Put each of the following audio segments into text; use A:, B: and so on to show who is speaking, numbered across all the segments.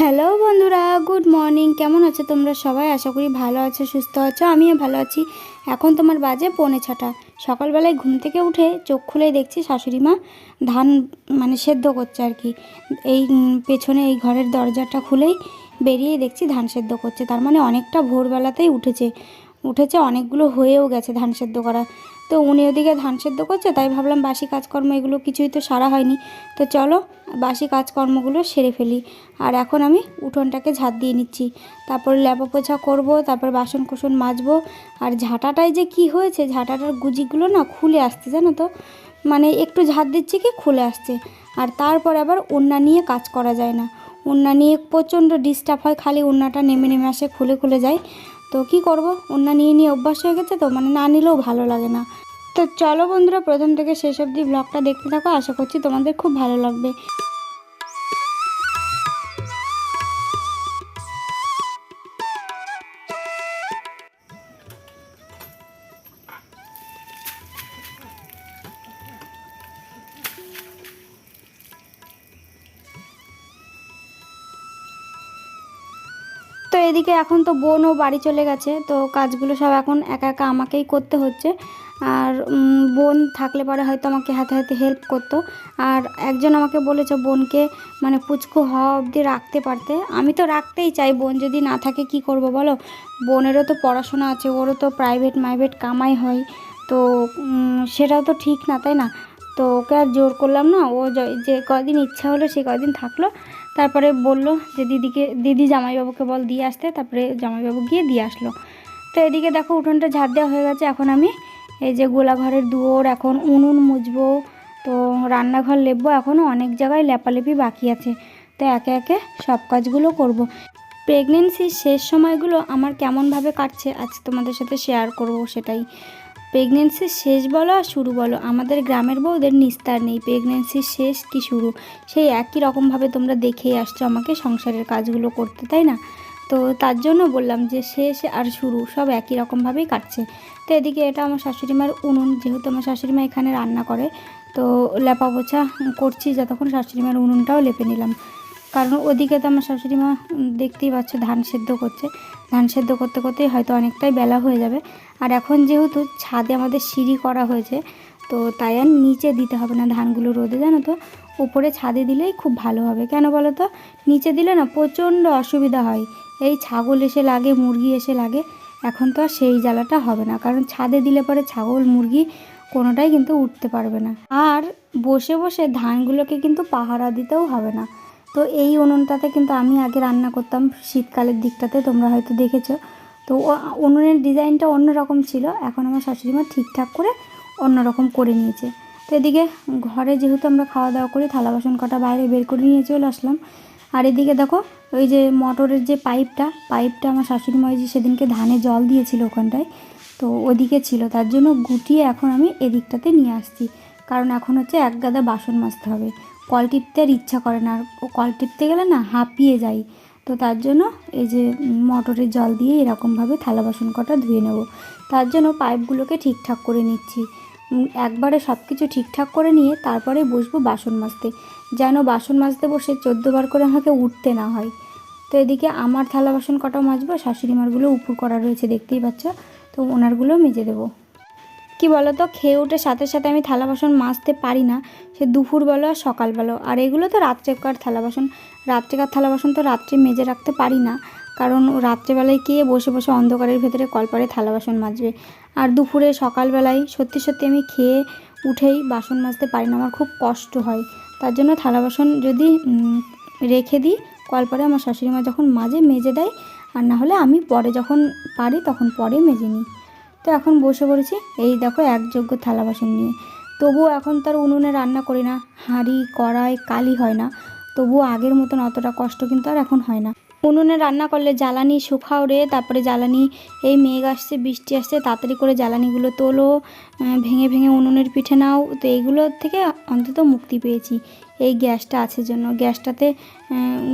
A: Hello বন্ধুরা, good morning. কেমন আছো তোমরা সবাই? আশা করি ভালো আছো, সুস্থ আছো, আমিও ভালো আছি। এখন তোমার বাজে পৌনে ছটা। সকালবেলায় ঘুম থেকে উঠে চোখ খুলেই দেখছি শাশুড়ি মা ধান মানে সেদ্ধ করছে আর কি। এই পেছনে এই ঘরের দরজাটা খুলেই বেরিয়ে দেখছি ধান সেদ্ধ করছে। তার মানে অনেকটা ভোরবেলাতেই উঠেছে। উঠেছে অনেকগুলো হয়েও গেছে ধান সেদ্ধ করা। তো উনি ওদিকে ধান সেদ্ধ করছে, তাই ভাবলাম বাসি কাজকর্ম এগুলো কিছুই তো সারা হয়নি। তো চলো বাসি কাজকর্মগুলো সেরে ফেলি। আর এখন আমি উঠোনটাকে ঝাঁট দিয়ে নিচ্ছি। তারপর ল্যাপা পোছা করব, তারপর বাসন কুসন মাজবো। আর ঝাঁটাটায় যে কি হয়েছে, ঝাঁটাটার গুজিগুলো না খুলে আসছে, জানো তো? মানে একটু ঝাঁট দিচ্ছি কি, খুলে আসছে। আর তারপর আবার ওন্না নিয়ে কাজ করা যায় না। ওন্না নিয়ে প্রচণ্ড ডিস্টার্ব হয়, খালি ওন্নাটা নেমে নেমে আসে, খুলে খুলে যায়। তো কি করব? ওন্না নিয়ে নিয়ে অভ্যাস হয়ে গেছে তো মানে না নিলেও ভালো লাগে না। তো চলো বন্ধুরা, প্রথম থেকে শেষ অবধি ব্লগটা দেখতে থাকো। আশা করছি তোমাদের খুব ভালো লাগবে। এদিকে এখন তো বোনও বাড়ি চলে গেছে, তো কাজগুলো সব এখন একা একা আমাকেই করতে হচ্ছে। আর বোন থাকলে পরে হয়তো আমাকে হাতে হাতে হেল্প করতো। আর একজন আমাকে বলেছে বোনকে মানে পুচকু হওয়া অবধি রাখতে পারতে। আমি তো রাখতেই চাই, বোন যদি না থাকে কি করব বলো? বোনেরও তো পড়াশোনা আছে, ওরও তো প্রাইভেট মাইভেট কামাই হয়। তো সেটাও তো ঠিক না, তাই না? তো ওকে আর জোর করলাম না। ও য- কদিন ইচ্ছা হলো সে কদিন থাকল। তারপরে বলল যে দিদিকে, দিদি জামাইবাবুকে বল দিয়ে আসতে। তারপরে জামাইবাবু গিয়ে দিয়ে আসলো। তো এদিকে দেখো উঠোনটা ঝাড় দেওয়া হয়ে গেছে। এখন আমি এই যে গোলাঘরের দুয়োর, এখন উনুন মুছবো, তো রান্নাঘর লেপবো। এখনও অনেক জায়গায় লেপালেপি বাকি আছে। তো একে একে সব কাজগুলো করব। প্রেগনেন্সির শেষ সময়গুলো আমার কেমনভাবে কাটছে, আজ তোমাদের সাথে শেয়ার করব সেটাই। প্রেগনেন্সির শেষ বলো আর শুরু বলো। আমাদের গ্রামের বউদের নিস্তার নেই। প্রেগনেন্সির শেষ কি শুরু? সেই একই রকমভাবে তোমরা দেখেই আসছো আমাকে সংসারের কাজগুলো করতে, তাই না? তো তার জন্য বললাম যে শেষ আর শুরু সব একই রকমভাবেই কাটছে। তো এদিকে এটা আমার শাশুড়ি মার উনুন, যেহেতু আমার শাশুড়ি মা এখানে রান্না করে, তো লেপা পোছা করছি যতক্ষণ শাশুড়ি মার উনুনটাও লেপে নিলাম। কারণ ওদিকে তো আমার শাশুড়ি মা দেখতেই পাচ্ছ ধান সেদ্ধ করছে। ধান সেদ্ধ করতে করতেই হয়তো অনেকটাই বেলা হয়ে যাবে। আর এখন যেহেতু ছাদে আমাদের সিঁড়ি করা হয়েছে, তো তাই আর নিচে দিতে হবে না ধানগুলো রোদে, জানো তো? উপরে ছাদে দিলেই খুব ভালো হবে। কেন বলো তো? নিচে দিলে না প্রচণ্ড অসুবিধা হয়। এই ছাগল এসে লাগে, মুরগি এসে লাগে, এখন তো আর সেই জ্বালাটা হবে না। কারণ ছাদে দিলে পরে ছাগল, মুরগি কোনোটাই কিন্তু উঠতে পারবে না। আর বসে বসে ধানগুলোকে কিন্তু পাহারা দিতেও হবে না। তো এই উনুনটাতে কিন্তু আমি আগে রান্না করতাম শীতকালের দিকটাতে, তোমরা হয়তো দেখেছ। তো উনুনের ডিজাইনটা অন্যরকম ছিল, এখন আমার শাশুড়ি মা ঠিকঠাক করে অন্যরকম করে নিয়েছে। তো এদিকে ঘরে যেহেতু আমরা খাওয়া দাওয়া করি, থালা বাসন কটা বাইরে বের করে নিয়ে চলে আসলাম। আর এদিকে দেখো, ওই যে মোটরের যে পাইপটা পাইপটা আমার শাশুড়ি মা যে সেদিনকে ধানে জল দিয়েছিল ওখানটায়, তো ওদিকে ছিল। তার জন্য গুটিয়ে এখন আমি এদিকটাতে নিয়ে আসছি। কারণ এখন হচ্ছে এক গাদা বাসন মাজতে হবে। কল টিপতে আর ইচ্ছা করে না। আর ও কল টিপতে গেলে না হাঁপিয়ে যাই। তো তার জন্য এই যে মোটরের জল দিয়ে এরকমভাবে থালা বাসন কটা ধুয়ে নেব। তার জন্য পাইপগুলোকে ঠিকঠাক করে নিচ্ছি। একবারে সব কিছু ঠিকঠাক করে নিয়ে তারপরে বসবো বাসন মাজতে। যেন বাসন মাজতে বসে চোদ্দোবার করে আমাকে উঠতে না হয়। তো এদিকে আমার থালা বাসন কটা মাজবো শাশুড়ি মারগুলো উপর করা রয়েছে, দেখতেই পাচ্ছ? তো ওনারগুলো মেজে দেবো। কি বলো তো খেয়ে উঠে সাথে সাথে আমি থালা বাসন মাজতে পারি না। সে দুপুর বলো আর সকাল বেলা আর এগুলো তো রাত্রেকার থালা বাসন। রাত্রেকার থালা বাসন তো রাত্রে মেজে রাখতে পারি না। কারণ রাত্রেবেলায় কে বসে বসে অন্ধকারের ভেতরে কলপারে থালা বাসন মাজবে? আর দুপুরে, সকালবেলায় সত্যি সত্যি আমি খেয়ে উঠেই বাসন মাজতে পারি না। আমার খুব কষ্ট হয়। তার জন্য থালা বাসন যদি রেখে দিই, কলপারে আমার শাশুড়ি মা যখন মাজে, মেজে দেয়, আর না হলে আমি পরে যখন পারি, তখন পরে মেজে নিই। তো এখন বসে পড়েছি। এই দেখো একযোগ্য থালা বাসন নিয়ে। তবুও এখন তার উনুনে রান্না করি না। হাঁড়ি, কড়াই, কালি হয় না। তবুও আগের মতন অতটা কষ্ট কিন্তু আর এখন হয় না। উনুনে রান্না করলে জ্বালানি শুকাও রে, তারপরে জ্বালানি, এই মেঘ আসছে, বৃষ্টি আসছে, তাড়াতাড়ি করে জ্বালানিগুলো তোলো ভেঙে ভেঙে উনুনের পিঠে নাও। তো এইগুলোর থেকে অন্তত মুক্তি পেয়েছি। এই গ্যাসটা আছে জন্য। গ্যাসটাতে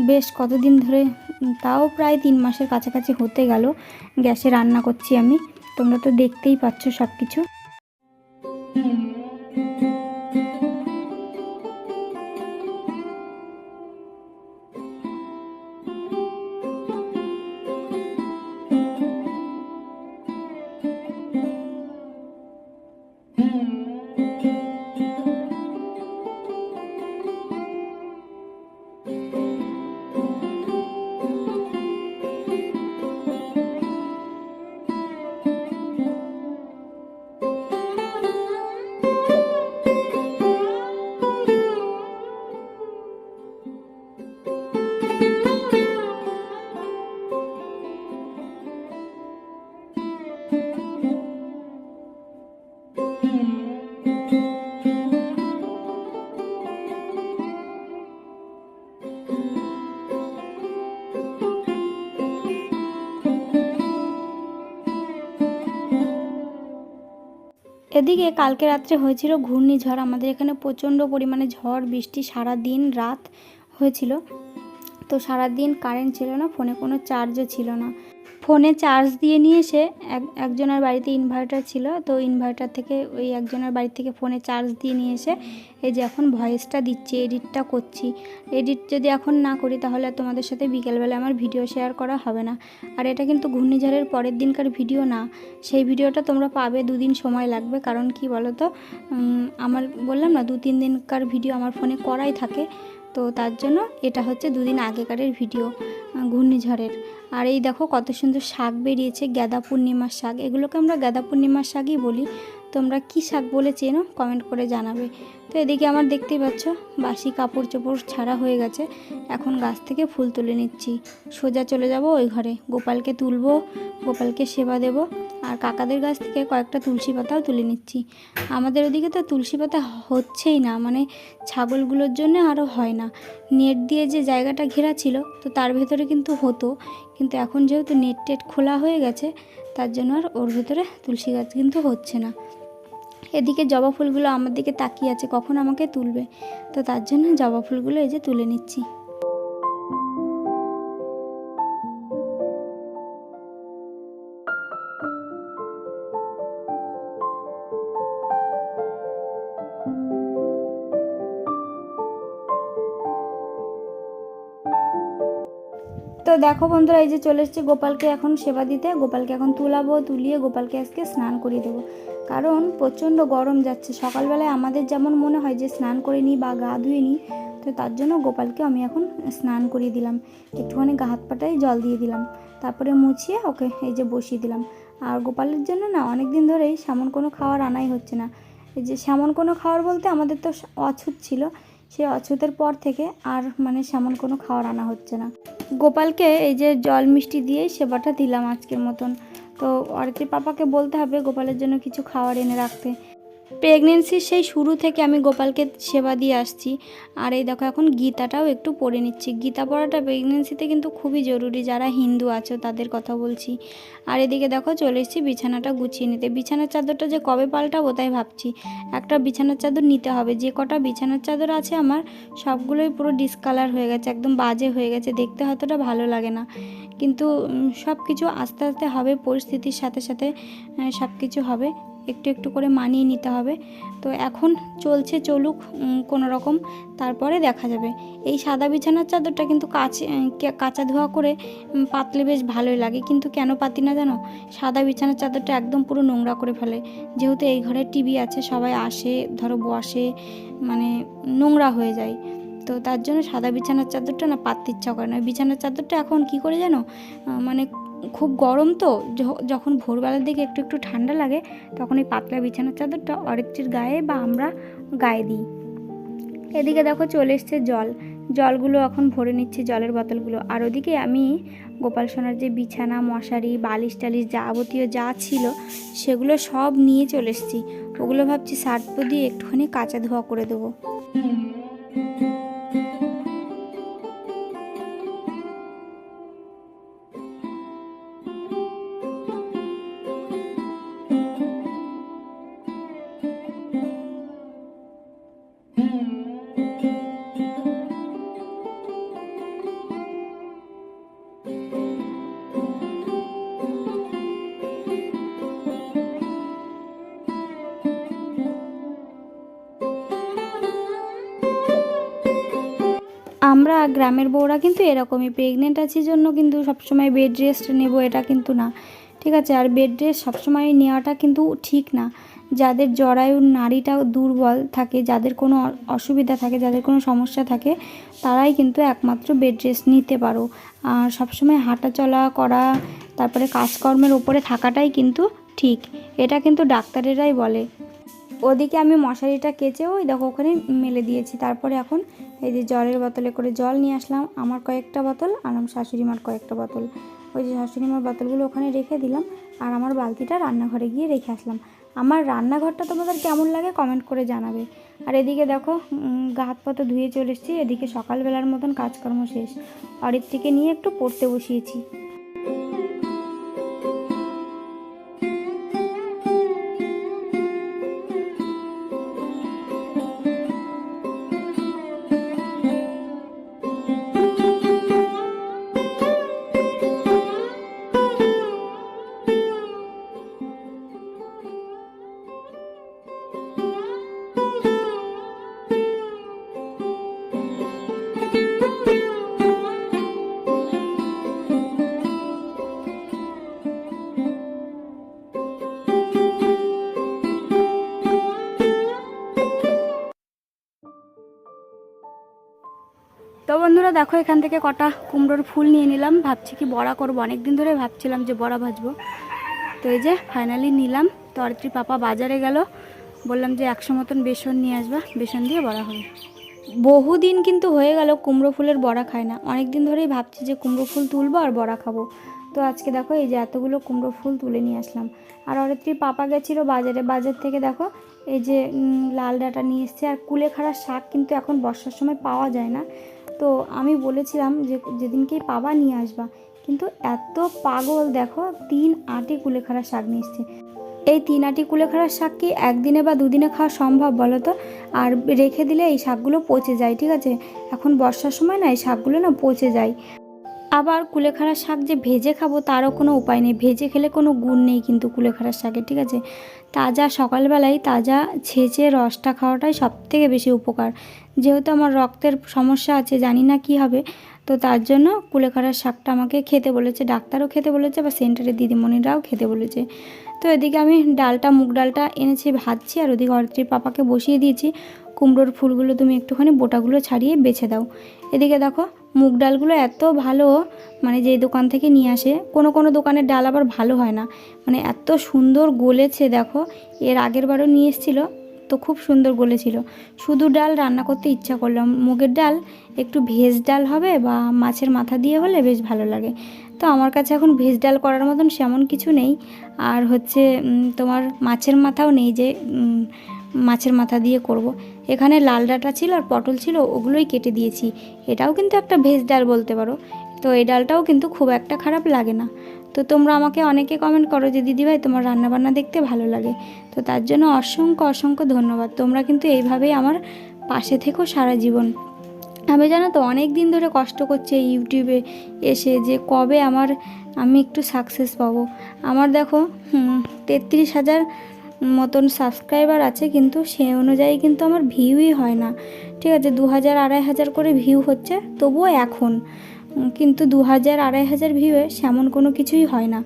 A: বেশ কতদিন ধরে তাও প্রায় তিন মাসের কাছাকাছি হতে গেল। গ্যাসে রান্না করছি আমি। তোমরা তো দেখতেই পাচ্ছ সব কিছু এদিকে কালকে রাত্রে হয়েছিল ঘূর্ণিঝড়। আমাদের এখানে প্রচণ্ড পরিমাণে ঝড়, বৃষ্টি সারা দিন রাত হয়েছিল। তো সারা দিন কারেন্ট ছিল না ফোনে কোনো চার্জও ছিল না। ফোনে চার্জ দিয়ে নিয়ে এসে এক, একজনের বাড়িতে ইনভার্টার ছিল, তো ইনভার্টার থেকে ওই একজনের বাড়ি থেকে ফোনে চার্জ দিয়ে নিয়ে এসে এই যে এখন ভয়েসটা দিচ্ছি এডিটটা করছি। এডিট যদি এখন না করি তাহলে তোমাদের সাথে বিকেলবেলা আমার ভিডিও শেয়ার করা হবে না। আর এটা কিন্তু ঘূর্ণিঝড়ের পরের দিনকার ভিডিও না। সেই ভিডিওটা তোমরা পাবে দুদিন সময় লাগবে, কারণ কি বলো তো আমার বললাম না, দু, তিন দিনকার ভিডিও আমার ফোনে করাই থাকে। তো তার জন্য এটা হচ্ছে দুদিন আগেকারের ভিডিও ঘূর্ণিঝড়ের। আর এই দেখো কত সুন্দর শাক বেরিয়েছে, গাঁদা পূর্ণিমার শাক। এগুলোকে আমরা গাঁদা পূর্ণিমার শাকই বলি। তোমরা কি শাক বলে চেনো? কমেন্ট করে জানাবে। তো এদিকে আমার দেখতেই পাচ্ছ, বাসি কাপড় চোপড় ছাড়া হয়ে গেছে। এখন গাছ থেকে ফুল তুলে নিচ্ছি। সোজা চলে যাব ওই ঘরে। গোপালকে তুলবো, গোপালকে সেবা দেব। আর কাকাদের গাছ থেকে কয়েকটা তুলসী পাতাও তুলে নিচ্ছি। আমাদের ওদিকে তো তুলসী পাতা হচ্ছেই না মানে ছাগলগুলোর জন্য আরও হয় না। নেট দিয়ে যে জায়গাটা ঘেরা ছিল, তো তার ভেতরে কিন্তু হতো। কিন্তু এখন যেহেতু নেট টেট খোলা হয়ে গেছে, তার জন্য আর ওর ভেতরে তুলসী গাছ কিন্তু হচ্ছে না। এদিকে জবা ফুলগুলো আমার দিকে তাকিয়ে আছে, কখন আমাকে তুলবে? তো তার জন্য জবা ফুলগুলো এই যে তুলে নিচ্ছি। তো দেখো বন্ধুরা, এই যে চলে এসেছে গোপালকে এখন সেবা দিতে। গোপালকে এখন তুলাবো, তুলিয়ে গোপালকে আজকে স্নান করিয়ে দেবো। কারণ প্রচণ্ড গরম যাচ্ছে। সকালবেলায় আমাদের যেমন মনে হয় যে স্নান করে নিই বা গা ধুয়ে নিই, তো তার জন্য গোপালকে আমি এখন স্নান করিয়ে দিলাম। একটুখানি গা হাত পাটায় জল দিয়ে দিলাম। তারপরে মুছিয়ে ওকে এই যে বসিয়ে দিলাম। আর গোপালের জন্য না অনেক দিন ধরেই সেমন কোনো খাওয়ার আনাই হচ্ছে না। এই যে সেমন কোনো খাওয়ার বলতে আমাদের তো অছুত ছিল। সেই অছুতের পর থেকে আর মানে সেমন কোনো খাওয়ার আনা হচ্ছে না। গোপালকে এই যে জল মিষ্টি দিয়ে সেবাটা দিলাম আজকের মতন। তো আর কি পাপাকে বলতে হবে গোপালের জন্য কিছু খাওয়ার এনে রাখতে। প্রেগনেন্সির সেই শুরু থেকে আমি গোপালকে সেবা দিয়ে আসছি। আর এই দেখো, এখন গীতাটাও একটু পড়ে নিচ্ছি। গীতা পড়াটা প্রেগনেন্সিতে কিন্তু খুবই জরুরি। যারা হিন্দু আছো, তাদের কথা বলছি। আর এদিকে দেখো, চলে এসেছি বিছানাটা গুছিয়ে নিতে। বিছানার চাদরটা যে কবে পাল্টাবো তাই ভাবছি। একটা বিছানার চাদর নিতে হবে। যে কটা বিছানার চাদর আছে আমার, সবগুলোই পুরো ডিসকালার হয়ে গেছে। একদম বাজে হয়ে গেছে। দেখতে হয়তোটা ভালো লাগে না। কিন্তু সব কিছু আস্তে আস্তে হবে। পরিস্থিতির সাথে সাথে সব কিছু হবে। একটু একটু করে মানিয়ে নিতে হবে। তো এখন চলছে চলুক কোনো রকম। তারপরে দেখা যাবে। এই সাদা বিছানার চাদরটা কিন্তু কাছে কে- কাঁচা ধোয়া করে পাতলে বেশ ভালোই লাগে। কিন্তু কেন পাতি না জানো? সাদা বিছানার চাদরটা একদম পুরো নোংরা করে ফেলে। যেহেতু এই ঘরে টিভি আছে, সবাই আসে, ধরো বসে মানে নোংরা হয়ে যায়। তো তার জন্য সাদা বিছানার চাদরটা না পাততে ইচ্ছা করে না। বিছানার চাদরটা এখন কি করে জানো? মানে খুব গরম তো যখন ভোরবেলার দিকে একটু একটু ঠান্ডা লাগে, তখন এই পাতলা বিছানার চাদরটা অরেকটির গায়ে বা আমরা গায়ে দিই। এদিকে দেখো চলে এসছে জল। জলগুলো এখন ভরে নিচ্ছে জলের বোতলগুলো। আর ওদিকে আমি গোপাল সোনার যে বিছানা, মশারি, বালিশ টালিশ যাবতীয় যা ছিল, সেগুলো সব নিয়ে চলে এসেছি। ওগুলো ভাবছি সার্ফ দিয়ে একটুখানি কাঁচা ধোয়া করে দেবো। আমরা গ্রামের বউরা কিন্তু এরকমই প্রেগনেন্ট আছি জন্য কিন্তু সবসময় বেড রেস্ট নেব এটা কিন্তু না। ঠিক আছে? আর বেড রেস্ট সবসময় নেওয়াটা কিন্তু ঠিক না। যাদের জরায়ুর নাড়িটা দুর্বল থাকে, যাদের কোনো অসুবিধা থাকে, যাদের কোনো সমস্যা থাকে, তারাই কিন্তু একমাত্র বেড রেস্ট নিতে পারো। আর সবসময় হাঁটা চলা করা, তারপরে কাজকর্মের ওপরে থাকাটাই কিন্তু ঠিক। এটা কিন্তু ডাক্তারেরাই বলে। ওদিকে আমি মশারিটা কেচে ওই দেখো ওখানে মেলে দিয়েছি। তারপরে এখন এই যে জলের বোতলে করে জল নিয়ে আসলাম, আমার কয়েকটা বোতল আর আমার শাশুড়ি মার কয়েকটা বোতল। ওই যে শাশুড়ি মার বোতলগুলো ওখানে রেখে দিলাম আর আমার বালতিটা রান্নাঘরে গিয়ে রেখে আসলাম। আমার রান্নাঘরটা তোমাদের কেমন লাগে কমেন্ট করে জানাবে। আর এদিকে দেখো গা হাত পাতা ধুয়ে চলে এসেছি, এদিকে সকালবেলার মতন কাজকর্ম শেষ। অরিত্রীকে নিয়ে একটু পড়তে বসিয়েছি। দেখো এখান থেকে কটা কুমড়োর ফুল নিয়ে নিলাম। ভাবছি কি বড়া করব। অনেক দিন ধরে ভাবছিলাম যে বড়া ভাজবো। তো এই যে ফাইনালি নিলাম। তো অরিত্রী পাপা বাজারে গেল। বললাম যে একশো মতন বেসন নিয়ে আসবা। বেসন দিয়ে বড়া হবে। বহুদিন কিন্তু হয়ে গেল কুমড়ো ফুলের বড়া খায় না। অনেক দিন ধরেই ভাবছি যে কুমড়ো ফুল তুলবো আর বড়া খাব। তো আজকে দেখো এই যে এতগুলো কুমড়ো ফুল তুলে নিয়ে আসলাম। আর অরিত্রী পাপা গেছিল বাজারে। বাজার থেকে দেখো এই যে লাল ডাঁটা নিয়ে এসছে। আর কুলেখাড়ার শাক কিন্তু এখন বর্ষার সময় পাওয়া যায় না। তো আমি বলেছিলাম যে যেদিনকেই পাবা নিয়ে আসবা। কিন্তু এত পাগল দেখো, তিন আটি কুলেখাড়া শাক নিয়ে এসছে। এই তিন আটি কুলেখাড়ার শাক কি একদিনে বা দুদিনে খাওয়া সম্ভব বলো তো? আর রেখে দিলে এই শাকগুলো পচে যায়, ঠিক আছে? এখন বর্ষার সময় না এই শাকগুলো না পচে যায়। আবার কুলেখাড়ার শাক যে ভেজে খাব তারও কোনো উপায় নেই। ভেজে খেলে কোনো গুণ নেই কিন্তু কুলেখাড়ার শাকের ঠিক আছে? তাজা সকালবেলায় তাজা ছেঁচে রসটা খাওয়াটাই সব থেকে বেশি উপকার। যেহেতু আমার রক্তের সমস্যা আছে, জানি না কি হবে, তো তার জন্য কুলেখাড়ার শাকটা আমাকে খেতে বলেছে, ডাক্তারও খেতে বলেছে বা সেন্টারের দিদিমণিরাও খেতে বলেছে। তো এদিকে আমি ডালটা, মুগ ডালটা এনেছি, ভাজছি আর ওদিকে অরিত্রীর পাপাকে বসিয়ে দিয়েছি। কুমড়োর ফুলগুলো তুমি একটুখানি বোটাগুলো ছাড়িয়ে বেছে দাও। এদিকে দেখো মুগ ডালগুলো এত ভালো মানে যে দোকান থেকে নিয়ে আসে, কোনো কোনো দোকানের ডাল আবার ভালো হয় না। মানে এত সুন্দর গলেছে দেখো, এর আগের বারও নিয়ে এসেছিল, তো খুব সুন্দর গলেছিল। শুধু ডাল রান্না করতে ইচ্ছা করলাম মুগের ডাল, একটু ভেজ ডাল হবে বা মাছের মাথা দিয়ে হলে বেশ ভালো লাগে। তো আমার কাছে এখন ভেজ ডাল করার মতন সেমন কিছু নেই। আর হচ্ছে তোমার মাছের মাথাও নেই যে মাছের মাথা দিয়ে করব। এখানে লাল ডাঁটা ছিল আর পটল ছিল, ওগুলোই কেটে দিয়েছি। এটাও কিন্তু একটা ভেজ ডাল বলতে পারো। তো এই ডালটাও কিন্তু খুব একটা খারাপ লাগে না। তো তোমরা আমাকে অনেকে কমেন্ট করো যে দিদিভাই তোমার রান্নাবান্না দেখতে ভালো লাগে? তো তার জন্য অসংখ্য অসংখ্য ধন্যবাদ। তোমরা কিন্তু এইভাবেই আমার পাশে থেকো সারা জীবন। আমি জানো তো, অনেক দিন ধরে কষ্ট করছি ইউটিউবে এসে যে কবে আমার, আমি একটু সাকসেস পাবো। আমার দেখো তেত্রিশ হাজার মতন সাবস্ক্রাইবার আছে কিন্তু সে অনুযায়ী কিন্তু আমার ভিউই হয় না। ঠিক আছে দু হাজার আড়াই হাজার করে ভিউ হচ্ছে, তবুও এখন। কিন্তু দু হাজার আড়াই হাজার ভিউয়ে সেমন কোনো কিছুই হয় না।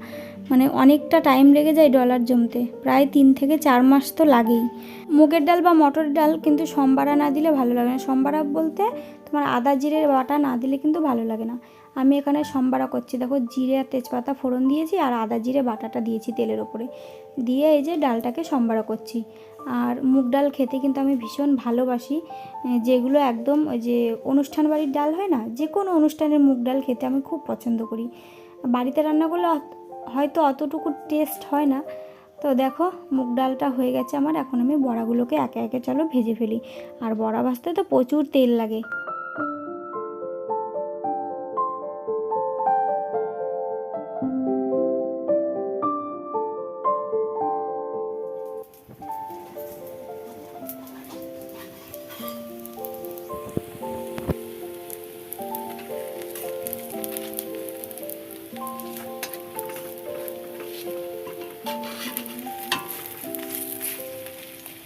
A: মানে অনেকটা টাইম লেগে যায় ডলার জমতে। প্রায় তিন থেকে চার মাস তো লাগেই। মুগের ডাল বা মটর ডাল কিন্তু সম্বারা না দিলে ভালো লাগে না। সম্বারা বলতে তোমার আদা জিরের বাটা না দিলে কিন্তু ভালো লাগে না। আমি এখানে সম্বারা করছি। দেখো, জিরে আর তেজপাতা ফোড়ন দিয়েছি আর আদা জিরে বাটাটা দিয়েছি তেলের ওপরে। দিয়ে এই যে ডালটাকে সম্বারা করছি। আর মুগ ডাল খেতে কিন্তু আমি ভীষণ ভালোবাসি। যেগুলো একদম ওই যে অনুষ্ঠান বাড়ির ডাল হয় না যে কোনো অনুষ্ঠানের মুগ ডাল খেতে আমি খুব পছন্দ করি। বাড়িতে রান্না করলে হয়তো অতটুকু টেস্ট হয় না। তো দেখো, মুগ ডালটা হয়ে গেছে আমার, এখন আমি বড়াগুলোকে একে একে চলো ভেজে ফেলি। আর বড়া ভাজতে তো প্রচুর তেল লাগে।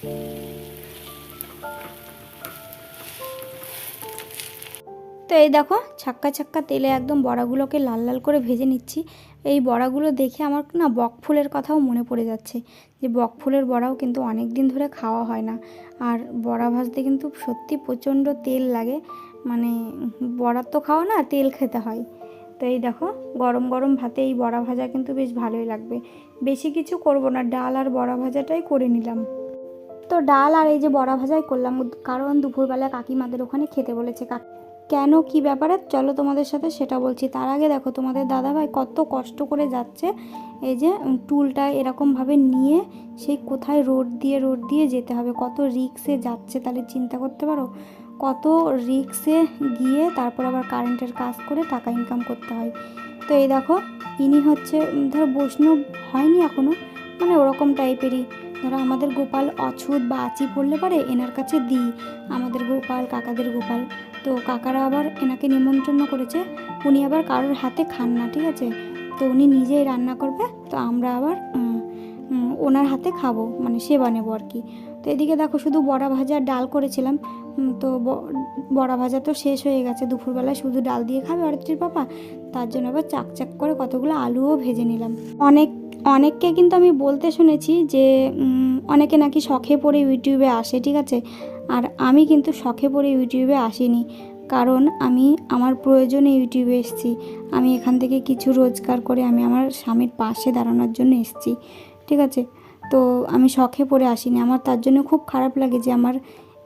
A: তো এই দেখো, ছাক্কা ছাক্কা তেলে একদম বড়াগুলোকে লাল লাল করে ভেজে নিচ্ছি। এই বড়াগুলো দেখে আমার না বক ফুলের কথাও মনে পড়ে যাচ্ছে যে বক ফুলের বড়াও কিন্তু অনেক দিন ধরে খাওয়া হয় না। আর বড়া ভাজতে কিন্তু সত্যি প্রচণ্ড তেল লাগে মানে বড়ার তো খাওয়া না, তেল খেতে হয়। তো এই দেখো, গরম গরম ভাতে এই বড়া ভাজা কিন্তু বেশ ভালোই লাগবে। বেশি কিছু করব না, ডাল আর বড়া ভাজাটাই করে নিলাম। তো ডাল আর এই যে বড়া ভাজাই করলাম। কারণ দুপুরবেলা কাকিমাদের ওখানে খেতে বলেছে কাকি কেন, কি ব্যাপারে? চলো তোমাদের সাথে সেটা বলছি। তার আগে দেখো, তোমাদের দাদাভাই কত কষ্ট করে যাচ্ছে। এই যে টুলটা এরকমভাবে নিয়ে সেই কোথায় রোড দিয়ে রোড দিয়ে যেতে হবে। কত রিক্সে যাচ্ছে তাহলে চিন্তা করতে পারো? কত রিক্সে গিয়ে তারপর আবার কারেন্টের কাজ করে টাকা ইনকাম করতে হয়। তো এই দেখো, ইনি হচ্ছে ধরো বৈষ্ণব হয়নি এখনও মানে ওরকম টাইপেরই ধরো আমাদের গোপাল অছুত বা আচি পড়লে পারে এনার কাছে দিই। আমাদের গোপাল, কাকাদের গোপাল। তো কাকারা আবার এনাকে নিমন্ত্রণ করেছে, উনি আবার কারোর হাতে খান না, ঠিক আছে? তো উনি নিজেই রান্না করবে, তো আমরা আবার ওনার হাতে খাব মানে সেবা নেব আর কি। তো এদিকে দেখো শুধু বড়া ভাজা ডাল করেছিলাম তো বড়া ভাজা তো শেষ হয়ে গেছে, দুপুরবেলায় শুধু ডাল দিয়ে খাবে অরিত্রীর পাপা। তার জন্য আবার চাক চাক করে কতগুলো আলুও ভেজে নিলাম। অনেক অনেককে কিন্তু আমি বলতে শুনেছি যে অনেকে নাকি শখে পড়ে ইউটিউবে আসে, ঠিক আছে? আর আমি কিন্তু শখে পড়ে ইউটিউবে আসিনি। কারণ আমি আমার প্রয়োজনে ইউটিউবে এসেছি। আমি এখান থেকে কিছু রোজগার করে আমি আমার স্বামীর পাশে দাঁড়ানোর জন্য এসেছি, ঠিক আছে? তো আমি শখে পড়ে আসিনি। আমার তার জন্য খুব খারাপ লাগে যে আমার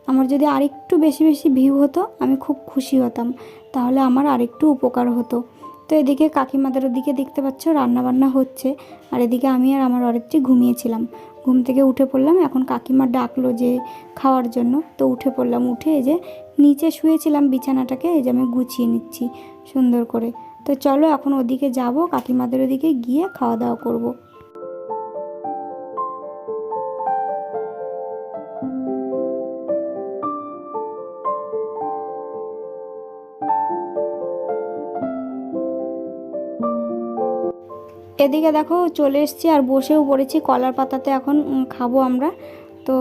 A: আমার যদি আরেকটু বেশি বেশি ভিউ হতো, আমি খুব খুশি হতাম। তাহলে আমার আরেকটু উপকার হতো। তো এদিকে কাকিমাদের ওদিকে দেখতে পাচ্ছ রান্নাবান্না হচ্ছে। আর এদিকে আমি আর আমার অরেকটি ঘুমিয়েছিলাম। ঘুম থেকে উঠে পড়লাম, এখন কাকিমা ডাকলো যে খাওয়ার জন্য। তো উঠে পড়লাম, উঠে এই যে নিচে শুয়েছিলাম বিছানাটাকে, এই যে আমি গুছিয়ে নিচ্ছি সুন্দর করে। তো চলো এখন ওদিকে যাব, কাকিমাদের ওদিকে গিয়ে খাওয়া দাওয়া করব। এদিকে দেখো চলে এসেছি আর বসেও পড়েছি, কলার পাতাতে এখন খাব আমরা। তো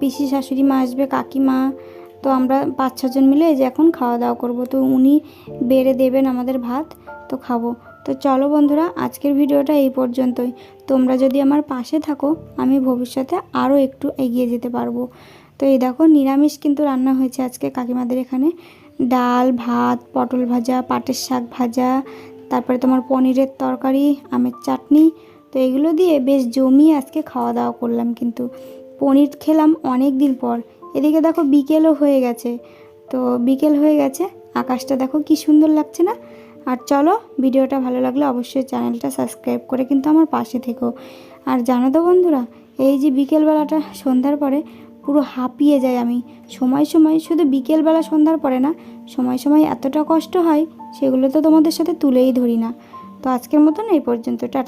A: পিসি শাশুড়ি মা আসবে, কাকিমা, তো আমরা পাঁচ ছজন মিলে এই যে এখন খাওয়া দাওয়া করব। তো উনি বেড়ে দেবেন আমাদের ভাত, তো খাব। তো চলো বন্ধুরা, আজকের ভিডিওটা এই পর্যন্তই। তোমরা যদি আমার পাশে থাকো, আমি ভবিষ্যতে আরও একটু এগিয়ে যেতে পারব। তো এই দেখো, নিরামিষ কিন্তু রান্না হয়েছে আজকে কাকিমাদের এখানে। ডাল, ভাত, পটল ভাজা, পাটের শাক ভাজা তারপরে তোমার পনিরের তরকারি, আমের চাটনি, তো এগুলো দিয়ে বেশ জমিয়ে আজকে খাওয়া দাওয়া করলাম। কিন্তু পনির খেলাম অনেক দিন পর। এদিকে দেখো বিকেলও হয়ে গেছে। তো বিকেল হয়ে গেছে, আকাশটা দেখো কি সুন্দর লাগছে না? আর চলো, ভিডিওটা ভালো লাগলে অবশ্যই চ্যানেলটা সাবস্ক্রাইব করে কিন্তু আমার পাশে থেকো। আর জানো তো বন্ধুরা, এই যে বিকেলবেলাটা সন্ধ্যার পরে পুরো হাঁপিয়ে যাই আমি। সময় সময় শুধু বিকেলবেলা সন্ধ্যার পরে না, সময় সময় এতটা কষ্ট হয়, সেগুলো তো তোমাদের সাথে তুলেই ধরি না। তো আজকের মতন এই পর্যন্ত, টাটা।